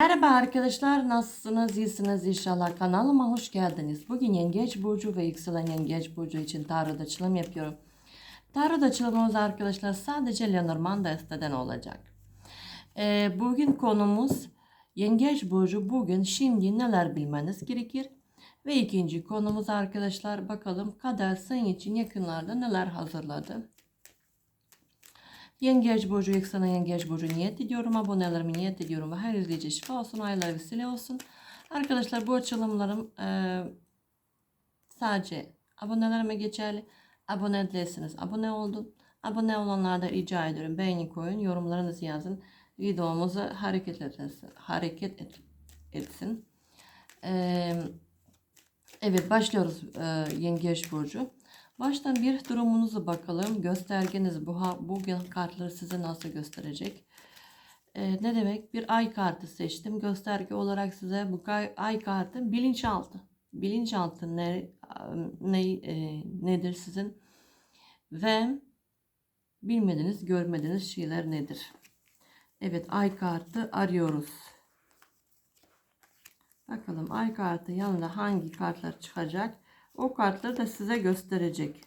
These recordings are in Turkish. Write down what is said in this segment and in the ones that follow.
Merhaba arkadaşlar nasılsınız iyisiniz inşallah kanalıma hoş geldiniz. Bugün yengeç burcu ve yükselen yengeç burcu için tarot açılım yapıyorum. Tarot açılımımız arkadaşlar sadece Lenormand desteden olacak. Ee, bugün konumuz yengeç burcu bugün şimdi neler bilmeniz gerekir. Ve ikinci konumuz arkadaşlar bakalım kader senin için yakınlarda neler hazırladı. Yengeç burcu, yükselen yengeç burcu niyet ediyorum. Abonelerimi niyet ediyorum ve her izleyici şifa olsun, aylar vesile olsun. Arkadaşlar bu açılımlarım e, sadece abonelerime geçerli. Abone değilseniz abone olun. Abone olanlar da rica ediyorum. Beğeni koyun, yorumlarınızı yazın. Videomuzu hareket etsin. Hareket et, etsin. E, evet başlıyoruz e, yengeç burcu. Baştan bir durumunuzu bakalım. Göstergeniz bu bugün kartları size nasıl gösterecek? Ee, ne demek? Bir ay kartı seçtim. Gösterge olarak size bu ay, ay kartı bilinçaltı. Bilinçaltı ne, ne e, nedir sizin? Ve bilmediğiniz, görmediğiniz şeyler nedir? Evet, ay kartı arıyoruz. Bakalım ay kartı yanında hangi kartlar çıkacak? O kartları da size gösterecek.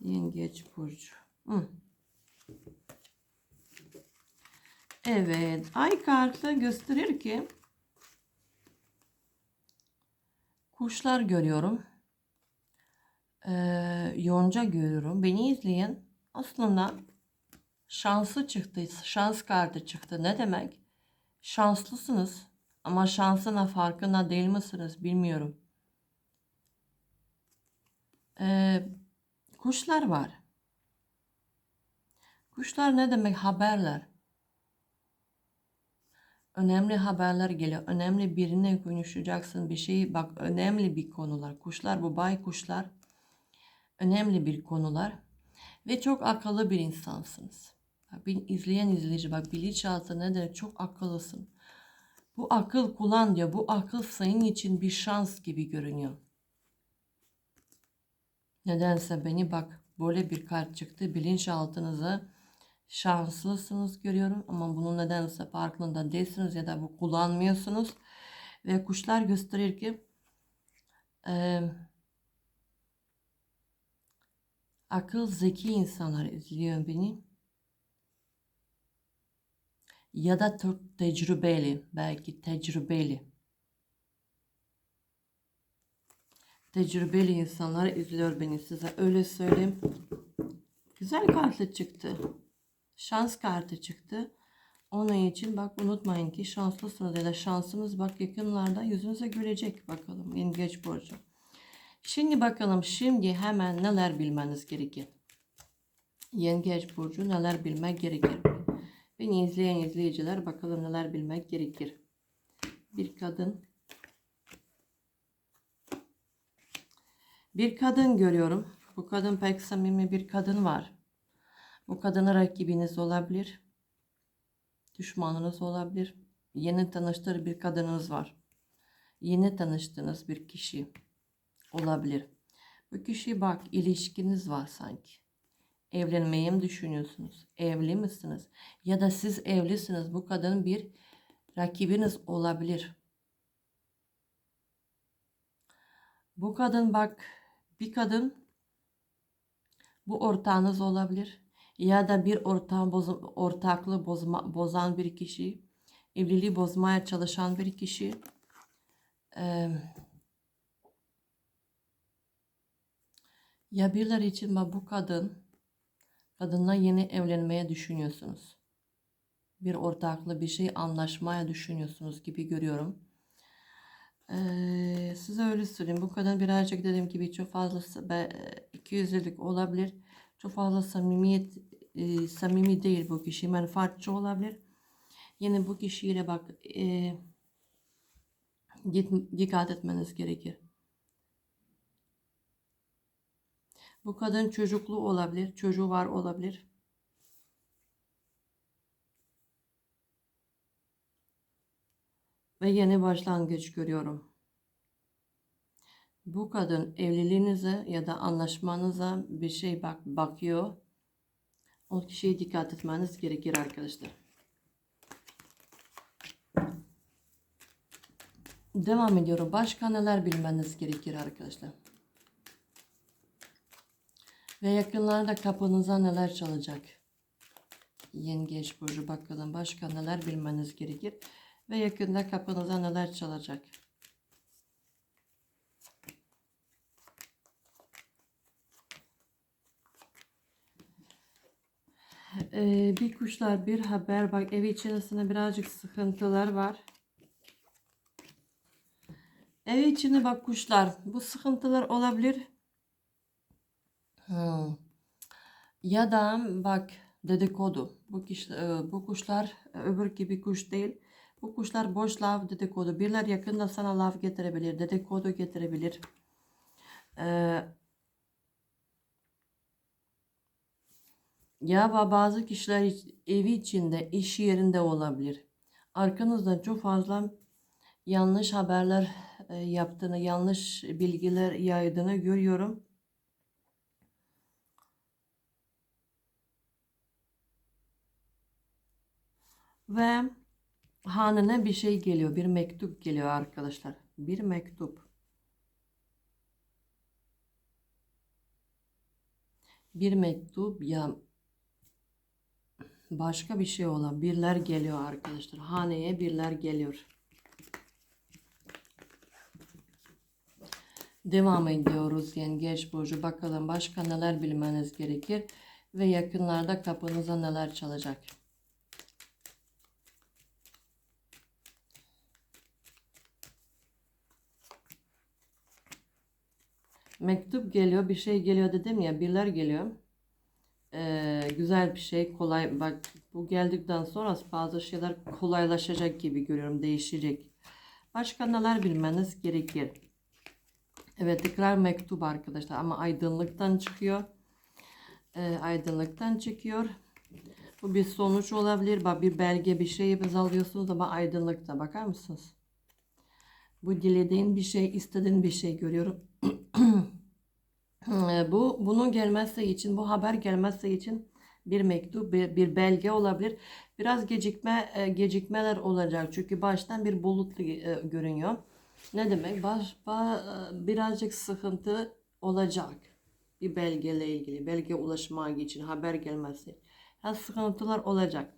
Yengeç burcu. Hı. Evet, ay kartı gösterir ki kuşlar görüyorum. Ee, yonca görüyorum. Beni izleyen aslında şansı çıktı. Şans kartı çıktı. Ne demek? Şanslısınız. Ama şansına farkında değil misiniz bilmiyorum. Ee, kuşlar var. Kuşlar ne demek? Haberler. Önemli haberler geliyor. Önemli birine konuşacaksın bir şey. Bak önemli bir konular. Kuşlar bu bay kuşlar. Önemli bir konular. Ve çok akıllı bir insansınız. Bak, izleyen izleyici bak bilinçaltı nedir? Çok akıllısın. Bu akıl kullan diyor. Bu akıl senin için bir şans gibi görünüyor. Nedense beni bak böyle bir kart çıktı. Bilinçaltınıza şanslısınız görüyorum. Ama bunun nedense farkında değilsiniz ya da bu kullanmıyorsunuz. Ve kuşlar gösterir ki e, akıl zeki insanlar izliyor beni ya da çok tecrübeli, belki tecrübeli. Tecrübeli insanlar izliyor beni size öyle söyleyeyim. Güzel kartı çıktı. Şans kartı çıktı. Onun için bak unutmayın ki şanslısınız ya da şansınız bak yakınlarda yüzünüze gülecek bakalım yengeç burcu. Şimdi bakalım şimdi hemen neler bilmeniz gerekir. Yengeç burcu neler bilmek gerekir. Beni izleyen izleyiciler bakalım neler bilmek gerekir. Bir kadın bir kadın görüyorum. Bu kadın pek samimi bir kadın var. Bu kadına rakibiniz olabilir. Düşmanınız olabilir. Yeni tanıştığı bir kadınınız var. Yeni tanıştığınız bir kişi olabilir. Bu kişi bak ilişkiniz var sanki. Evlenmeyi mi düşünüyorsunuz? Evli misiniz? Ya da siz evlisiniz. Bu kadın bir rakibiniz olabilir. Bu kadın bak bir kadın bu ortağınız olabilir. Ya da bir ortağın boz, ortaklığı bozma, bozan bir kişi. Evliliği bozmaya çalışan bir kişi. Ee, ya birileri için bu kadın Kadınla yeni evlenmeye düşünüyorsunuz. Bir ortaklı bir şey anlaşmaya düşünüyorsunuz gibi görüyorum. Ee, size öyle söyleyeyim. Bu kadın birazcık dediğim gibi çok fazla iki yüzlülük olabilir. Çok fazla samimiyet e, samimi değil bu kişi. Menfaatçi olabilir. Yine bu kişiyle bak e, dikkat etmeniz gerekir. Bu kadın çocuklu olabilir. Çocuğu var olabilir. Ve yeni başlangıç görüyorum. Bu kadın evliliğinize ya da anlaşmanıza bir şey bak bakıyor. O kişiye dikkat etmeniz gerekir arkadaşlar. Devam ediyorum. Başka neler bilmeniz gerekir arkadaşlar. Ve yakınlarda kapınıza neler çalacak? Yengeç burcu bakalım başka neler bilmeniz gerekir. Ve yakında kapınıza neler çalacak? Ee, bir kuşlar bir haber bak ev içerisinde birazcık sıkıntılar var. Ev içinde bak kuşlar bu sıkıntılar olabilir. Hmm. Ya da bak dedikodu. Bu, kiş, e, bu kuşlar e, öbür gibi kuş değil. Bu kuşlar boş laf dedikodu. Birler yakında sana laf getirebilir. Dedikodu getirebilir. Ee, ya ba- bazı kişiler evi içinde, iş yerinde olabilir. Arkanızda çok fazla yanlış haberler e, yaptığını, yanlış bilgiler yaydığını görüyorum. Ve hanene bir şey geliyor. Bir mektup geliyor arkadaşlar. Bir mektup. Bir mektup ya başka bir şey olan birler geliyor arkadaşlar. Haneye birler geliyor. Devam ediyoruz Yengeç Burcu. Bakalım başka neler bilmeniz gerekir ve yakınlarda kapınıza neler çalacak. Mektup geliyor, bir şey geliyor dedim ya, birler geliyor. Ee, güzel bir şey, kolay. Bak bu geldikten sonra bazı şeyler kolaylaşacak gibi görüyorum, değişecek. Başka neler bilmeniz gerekir. Evet, tekrar mektup arkadaşlar ama aydınlıktan çıkıyor. Ee, aydınlıktan çıkıyor. Bu bir sonuç olabilir. Bak bir belge, bir şey imzalıyorsunuz ama aydınlıkta. Bakar mısınız? Bu dilediğin bir şey, istediğin bir şey görüyorum. Ee, bu bunun gelmesi için, bu haber gelmesi için bir mektup, bir, bir belge olabilir. Biraz gecikme e, gecikmeler olacak. Çünkü baştan bir bulut e, görünüyor. Ne demek? Baş, ba- e, birazcık sıkıntı olacak. Bir belgeyle ilgili, belge ulaşmak için haber gelmesi. Ya sıkıntılar olacak.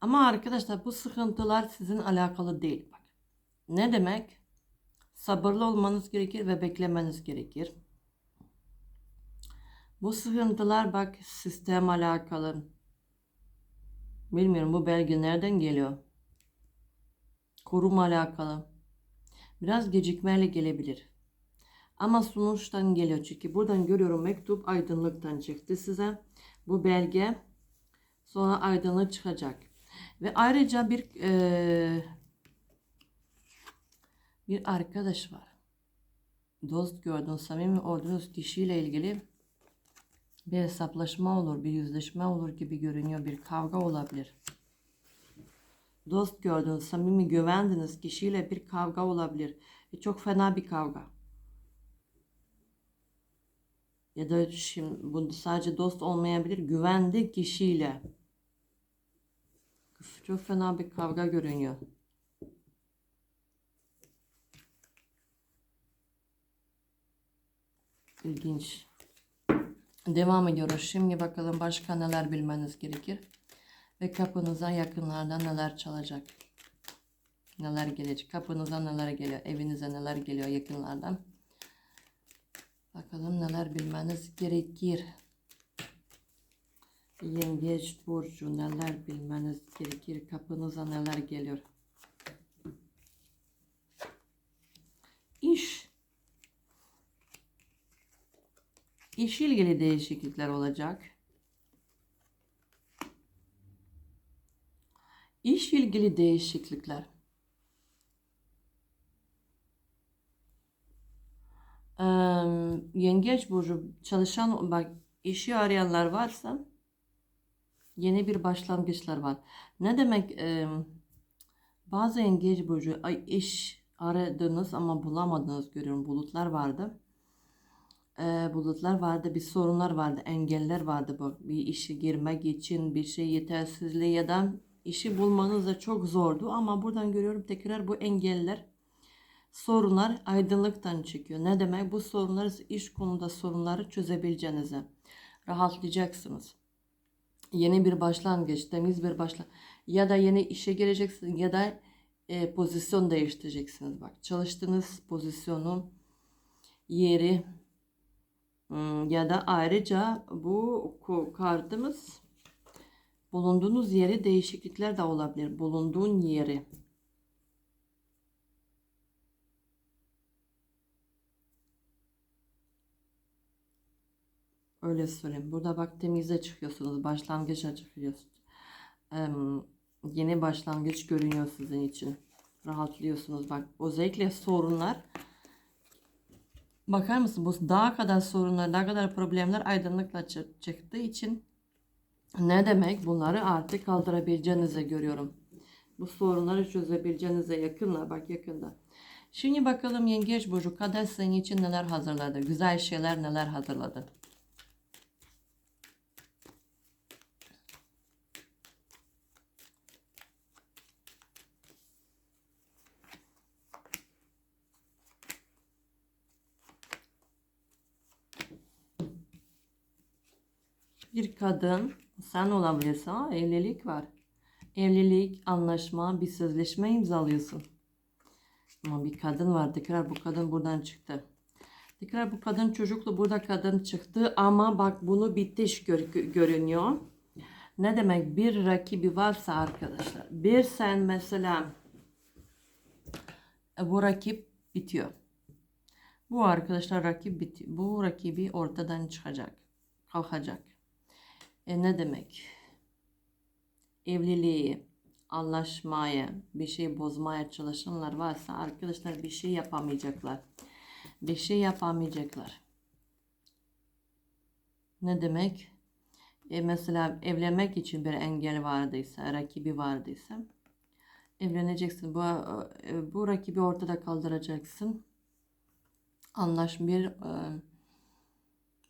Ama arkadaşlar bu sıkıntılar sizin alakalı değil. Bak. Ne demek? Sabırlı olmanız gerekir ve beklemeniz gerekir. Bu sıkıntılar bak sistem alakalı. Bilmiyorum bu belge nereden geliyor. Koruma alakalı. Biraz gecikmeyle gelebilir. Ama sonuçtan geliyor. Çünkü buradan görüyorum mektup aydınlıktan çıktı size. Bu belge sonra aydınlık çıkacak. Ve ayrıca bir eee, bir arkadaş var. Dost gördüğün, samimi olduğunuz kişiyle ilgili bir hesaplaşma olur, bir yüzleşme olur gibi görünüyor. Bir kavga olabilir. Dost gördüğünüz, samimi güvendiğiniz kişiyle bir kavga olabilir. Ve çok fena bir kavga. Ya da şimdi bu sadece dost olmayabilir, güvendiği kişiyle. Çok fena bir kavga görünüyor. İlginç. Devam ediyoruz. Şimdi bakalım başka neler bilmeniz gerekir. Ve kapınıza yakınlardan neler çalacak. Neler gelecek. Kapınıza neler geliyor. Evinize neler geliyor yakınlardan. Bakalım neler bilmeniz gerekir. Yengeç burcu neler bilmeniz gerekir. Kapınıza neler geliyor. İş. İş ilgili değişiklikler olacak. İş ilgili değişiklikler. Eee, Yengeç burcu çalışan bak işi arayanlar varsa yeni bir başlangıçlar var. Ne demek eee, bazı yengeç burcu ay iş aradınız ama bulamadınız görüyorum bulutlar vardı. E, bulutlar vardı, bir sorunlar vardı, engeller vardı bu bir işe girmek için bir şey yetersizliği ya da işi bulmanız da çok zordu ama buradan görüyorum tekrar bu engeller sorunlar aydınlıktan çıkıyor. Ne demek? Bu sorunlar iş konuda sorunları çözebileceğinize rahatlayacaksınız. Yeni bir başlangıç, temiz bir başlangıç ya da yeni işe gireceksiniz ya da e, pozisyon değiştireceksiniz. Bak çalıştığınız pozisyonu, yeri ya da ayrıca bu kartımız bulunduğunuz yeri değişiklikler de olabilir. Bulunduğun yeri. Öyle söyleyeyim. Burada bak temize çıkıyorsunuz. Başlangıça çıkıyorsunuz. Em, yeni başlangıç görünüyor sizin için. Rahatlıyorsunuz. Bak özellikle sorunlar Bakar mısın bu daha kadar sorunlar, daha kadar problemler aydınlıkla çı- çıktığı için ne demek bunları artık kaldırabileceğinizi görüyorum. Bu sorunları çözebileceğinize yakınlar bak yakında. Şimdi bakalım Yengeç Burcu kader senin için neler hazırladı? Güzel şeyler neler hazırladı? Bir kadın sen olabilirsin ama evlilik var. Evlilik, anlaşma, bir sözleşme imzalıyorsun. Ama bir kadın var. Tekrar bu kadın buradan çıktı. Tekrar bu kadın çocuklu burada kadın çıktı ama bak bunu bitiş gör- görünüyor. Ne demek bir rakibi varsa arkadaşlar. Bir sen mesela e, bu rakip bitiyor. Bu arkadaşlar rakip bitiyor. Bu rakibi ortadan çıkacak. Kalkacak. E ne demek? Evliliği, anlaşmaya, bir şey bozmaya çalışanlar varsa arkadaşlar bir şey yapamayacaklar. Bir şey yapamayacaklar. Ne demek? E mesela evlenmek için bir engel vardıysa, rakibi vardıysa evleneceksin. Bu, e, bu rakibi ortada kaldıracaksın. Anlaş bir e,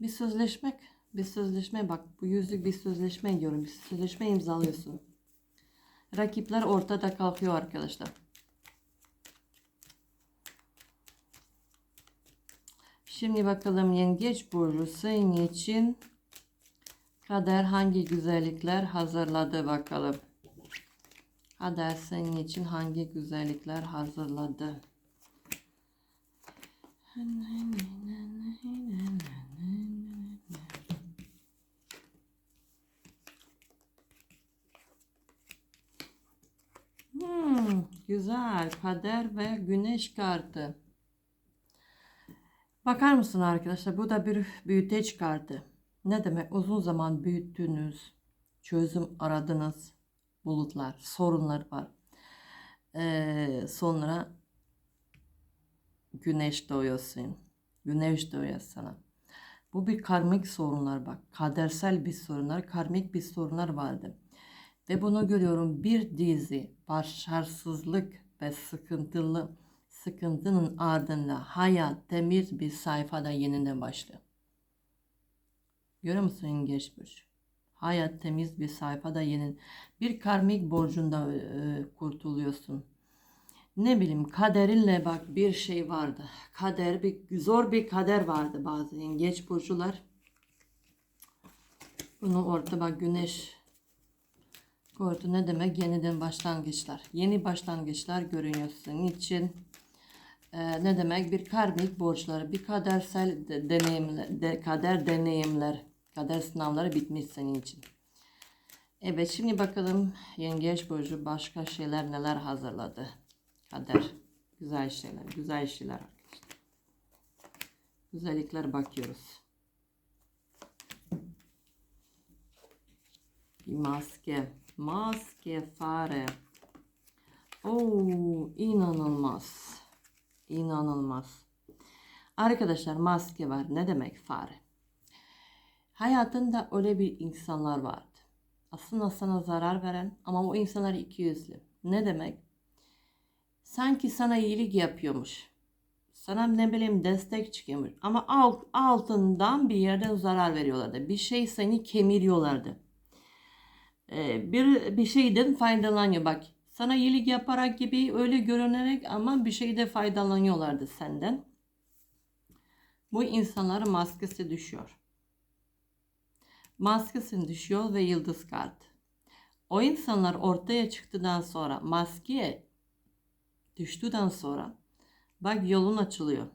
bir sözleşmek bir sözleşme bak bu yüzlük bir sözleşme diyorum. Bir sözleşme imzalıyorsun. Rakipler ortada kalkıyor arkadaşlar. Şimdi bakalım Yengeç Burcu senin için kader hangi güzellikler hazırladı bakalım. Kader senin için hangi güzellikler hazırladı? Hmm, güzel. Kader ve güneş kartı. Bakar mısın arkadaşlar? Bu da bir büyüteç kartı. Ne demek? Uzun zaman büyüttünüz. Çözüm aradınız. Bulutlar, sorunlar var. Ee, sonra güneş doğuyorsun. Güneş doğuyor sana. Bu bir karmik sorunlar bak. Kadersel bir sorunlar, karmik bir sorunlar vardı. Ve bunu görüyorum bir dizi başarısızlık ve sıkıntılı sıkıntının ardında hayat temiz bir sayfada yeniden başlıyor. Görüyor musun geçmiş? Hayat temiz bir sayfada yeni bir karmik borcunda e, kurtuluyorsun. Ne bileyim kaderinle bak bir şey vardı. Kader bir zor bir kader vardı bazı yengeç burcular. Bunu orta bak güneş Gördü ne demek? Yeniden başlangıçlar. Yeni başlangıçlar görünüyor senin için. Ee, ne demek? Bir karmik borçları, bir kadersel de, deneyimler, de, kader deneyimler, kader sınavları bitmiş senin için. Evet şimdi bakalım Yengeç Burcu başka şeyler neler hazırladı. Kader. Güzel şeyler, güzel şeyler. Güzellikler bakıyoruz. Bir maske. Maske fare. Oo, inanılmaz. İnanılmaz. Arkadaşlar maske var. Ne demek fare? Hayatında öyle bir insanlar vardı. Aslında sana zarar veren ama o insanlar iki yüzlü. Ne demek? Sanki sana iyilik yapıyormuş. Sana ne bileyim destek çıkıyormuş. Ama alt, altından bir yerden zarar veriyorlardı. Bir şey seni kemiriyorlardı. Ee, bir, bir şeyden faydalanıyor. Bak sana iyilik yaparak gibi öyle görünerek ama bir şeyde faydalanıyorlardı senden. Bu insanların maskesi düşüyor. Maskesini düşüyor ve yıldız kart. O insanlar ortaya çıktıktan sonra maskeye düştüğünden sonra bak yolun açılıyor.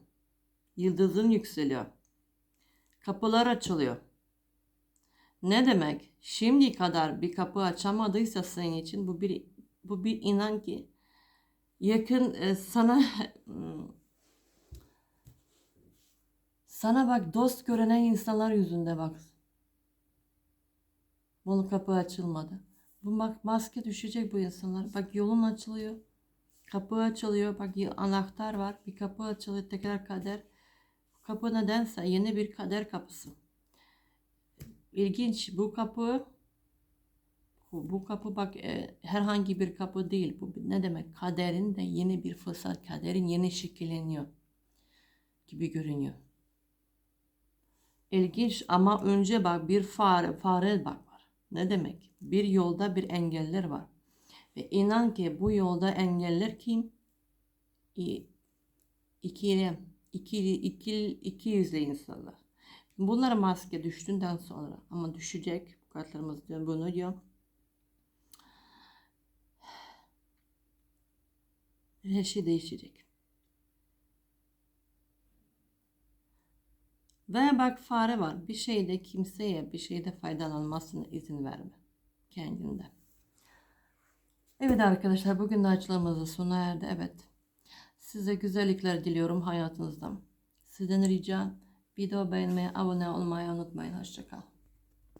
Yıldızın yükseliyor. Kapılar açılıyor. Ne demek? Şimdi kadar bir kapı açamadıysa senin için bu bir bu bir inan ki yakın e, sana sana bak dost görünen insanlar yüzünde bak. Bunun kapı açılmadı. Bu bak maske düşecek bu insanlar. Bak yolun açılıyor. Kapı açılıyor. Bak anahtar var. Bir kapı açılıyor. Tekrar kader. Kapı nedense yeni bir kader kapısı. İlginç. Bu kapı bu, kapı bak e, herhangi bir kapı değil. Bu ne demek? Kaderin de yeni bir fırsat. Kaderin yeni şekilleniyor gibi görünüyor. İlginç ama önce bak bir fare, fare bak var. Ne demek? Bir yolda bir engeller var. Ve inan ki bu yolda engeller kim? İ- İkili, ikili, ikili, iki yüzlü insanlar. Bunlar maske düştüğünden sonra ama düşecek. Bu kartlarımız diyor bunu diyor. Her şey değişecek. Ve bak fare var. Bir şeyde kimseye bir şeyde faydalanmasına izin verme. Kendinden. Evet arkadaşlar bugün de açılımımızın sona erdi. Evet. Size güzellikler diliyorum hayatınızda. Sizden ricam video beğenmeyi, abone olmayı unutmayın. Hoşçakalın.